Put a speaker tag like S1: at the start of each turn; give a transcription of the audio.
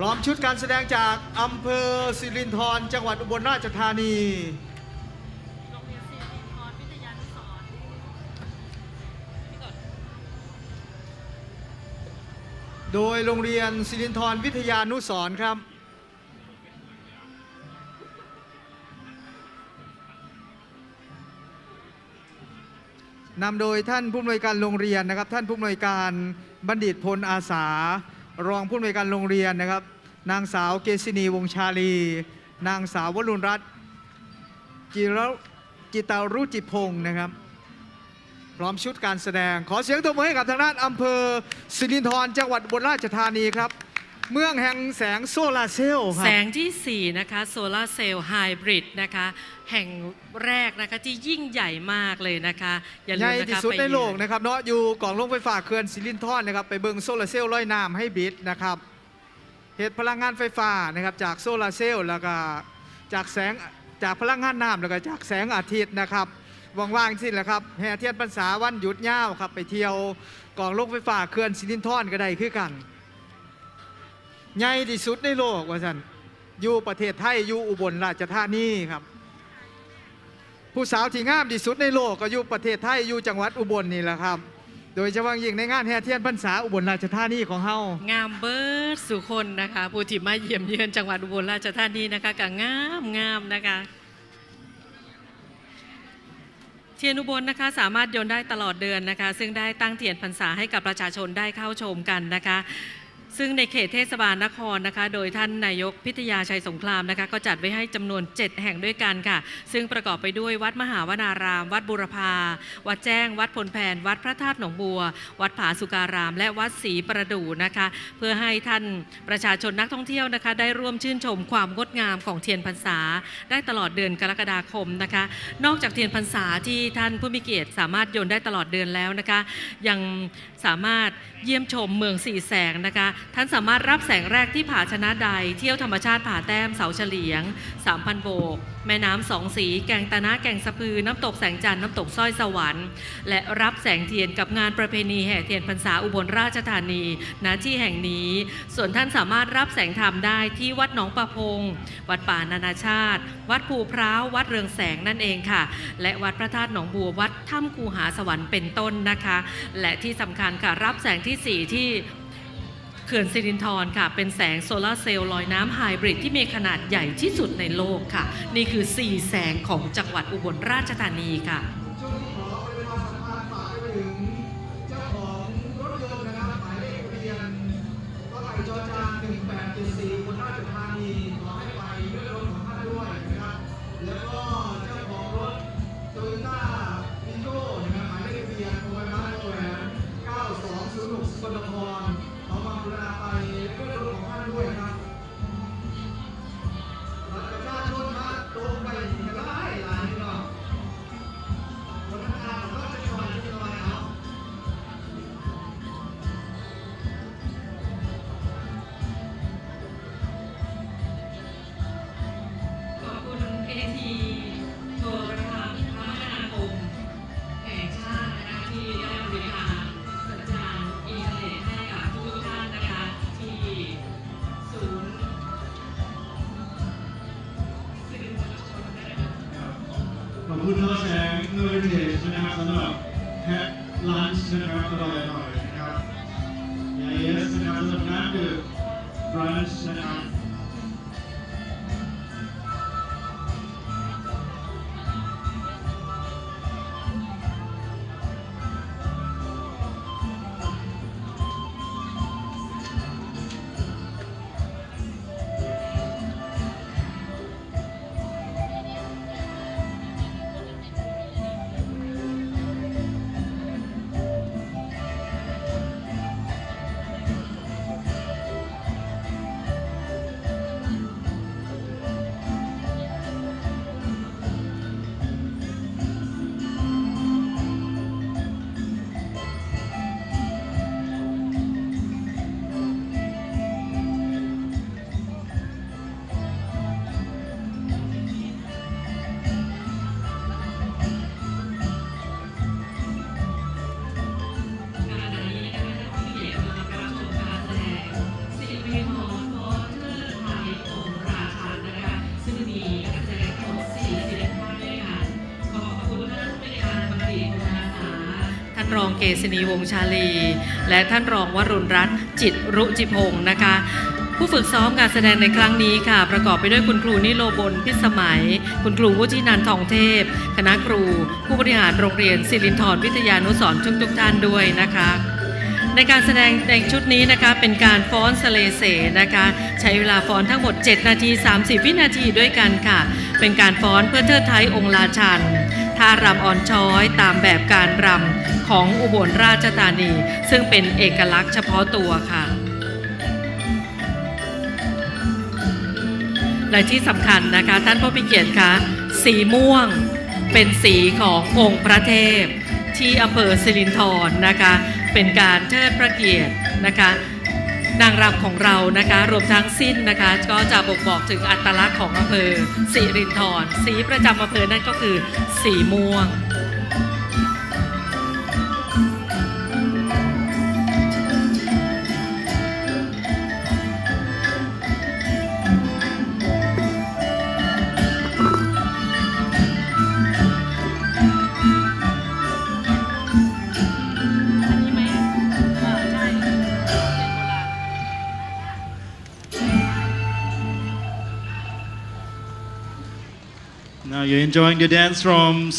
S1: พร้อมชุดการแสดงจากอำเภอสิรินธรจังหวัดอุบลราชธานี
S2: โรงเรียนศิรินทรวิทยานุสรณ์พี่กด
S1: โดยโรงเรียนสิรินธรวิทยานุสรณ์ครับ นำโดยท่านผู้อำนวยการโรงเรียนนะครับ ท่านผู้อำนวยการบัณฑิตพลอาสา รองผู้อำนวยการโรงเรียนนะครับ นางสาวเกษณีวงชาลี นางสาววรุณรัตน์จิรจิตารุจิพงศ์นะครับ พร้อมชุดการแสดงขอเสียงตบมือให้กับทางด้านอำเภอสิรินธรจังหวัดอุบลราชธานีครับ เมืองแห่งแสงโซลาร์เซลล์ครั
S2: แส
S1: บ
S2: งที่ 4 นะคะโซลาเซลล์ไฮบริดนะคะแห่งแรกนะคะที่ยิ่งใหญ่มากเลยนะคะ อย่าลื
S1: ใหญ่
S2: มนะคะ
S1: ที่สุด
S2: ไป
S1: ใน
S2: เยือน
S1: โลกนะครับเนาะอยู่กล่องโรงไฟฟ้าเขื่อนสิรินธรนะครับไปเบิงโซลาร์เซลล์ร้อยน้ำให้บิดนะครับเหตุพลังงานไฟฟ้านะครับจากโซลาร์เซลล์แล้วก็จากแสงจากพลังงานน้ำแล้วก็จากแสงอาทิตย์นะครับว่างๆสิ้นแหละครับแห่เทียนพรรษาวันหยุดยาวครับไปเที่ยวกล่องโรงไฟฟ้าเขื่อนสิรินธรก็ได้คือกัน ใหญ่ที่สุดในโลกว่าสันอยู่ประเทศไทยอยู่อุบลราชธานีครับ ผู้สาวที่งามที่สุดในโลกก็อยู่ประเทศไทยอยู่จังหวัดอุบลนี่แหละครับ โดยเฉพาะยิ่งในงานแห่เทียนพรรษาอุบลราชธานีของเฮา
S2: งามเบิร์ดสุคนนะคะผู้ที่มาเยี่ยมเยือนจังหวัดอุบลราชธานีนะคะก็งามงามนะคะเทียนอุบลนะคะสามารถโยนได้ตลอดเดือนนะคะ ซึ่งได้ตั้งเทียนพรรษาให้กับประชาชนได้เข้าชมกันนะคะ ซึ่งในเขตเทศบาลนครนะคะ โดยท่านนายกพิทยาชัยสงครามนะคะ ก็จัดไว้ให้จำนวน 7 แห่งด้วยกันค่ะ ซึ่งประกอบไปด้วยวัดมหาวนาราม วัดบุรพา วัดแจ้ง วัดพลแผน วัดพระธาตุหนองบัว วัดผาสุการาม และวัดศรีประดู่นะคะ เพื่อให้ท่านประชาชนนักท่องเที่ยวนะคะ ได้ร่วมชื่นชมความงดงามของเทียนพรรษา ได้ตลอดเดือนกรกฎาคมนะคะ นอกจากเทียนพรรษาที่ท่านผู้มีเกียรติสามารถโยนได้ตลอดเดือนแล้วนะคะ ยังสามารถเยี่ยมชมเมืองสี่แสงนะคะท่านสามารถรับแสงแรกที่ผาชนะใด เที่ยวธรรมชาติผาแต้มเสาเฉลียง 3,000 โบก แม่น้ำสองสี แกงตะนะแกงสะพือ น้ำตกแสงจันทร์น้ำตกสร้อยสวรรค์ และรับแสงเทียนกับงานประเพณีแห่เทียนพรรษาอุบลราชธานีณที่แห่งนี้ ส่วนท่านสามารถรับแสงธรรมได้ที่วัดหนองประพง วัดป่านานาชาติ วัดภูพร้าววัดเรืองแสงนั่นเองค่ะ และวัดพระธาตุหนองบัววัดถ้ำคูหาสวรรค์เป็นต้นนะคะ และที่สำคัญค่ะรับแสงที่4ที่ เขื่อนสิรินธรค่ะ เป็นแสงโซลาร์เซลล์ลอยน้ำไฮบริดที่มีขนาดใหญ่ที่สุดในโลกค่ะ นี่คือ 4 แสงของจังหวัดอุบลราชธานีค่ะ
S1: ขอบคุณท่า
S2: แส
S3: งเฮอร์เทจนะครับสำหรับแพ็คลันช์นะครับอร่อยอร่อยนะครับยาเอสนะครับสำหรับน้ำดื่มบรันช์นะครับ
S2: รองเกษณีวงชาลี และท่านรองวรุณรัตน์จิตรุจิพงศ์นะคะผู้ฝึกซ้อมการแสดงในครั้งนี้ค่ะ ประกอบไปด้วยคุณครูนิโรบลพิสมัย คุณครูวุฒินันทองเทพ คณะครู ผู้บริหารโรงเรียนสิรินทรวิทยานุสรณ์ทุกท่านด้วยนะคะ ในการแสดงในชุดนี้นะคะเป็นการฟ้อนสเลเสนะคะ ใช้เวลาฟ้อนทั้งหมด 7 นาที 30 วินาทีด้วยกันค่ะ เป็นการฟ้อนเพื่อเทิดไทยองค์ราชันท่ารำอ่อนช้อยตามแบบการรำของอุบลราชธานี ซึ่งเป็นเอกลักษณ์เฉพาะตัวค่ะ และที่สำคัญนะคะท่านผู้พิเกียรติคะสีม่วงเป็นสีขององค์พระเทพ ที่อำเภอสิรินธรนะคะ เป็นการเทิดพระเกียรตินะคะ นางรำของเรานะคะรวมทั้งสิ้นนะคะก็จะบ่งบอกถึงอัตลักษณ์ของอำเภอสิรินธรสีประจำอำเภอนั่นก็คือสีม่วง
S3: Now you're enjoying the dance from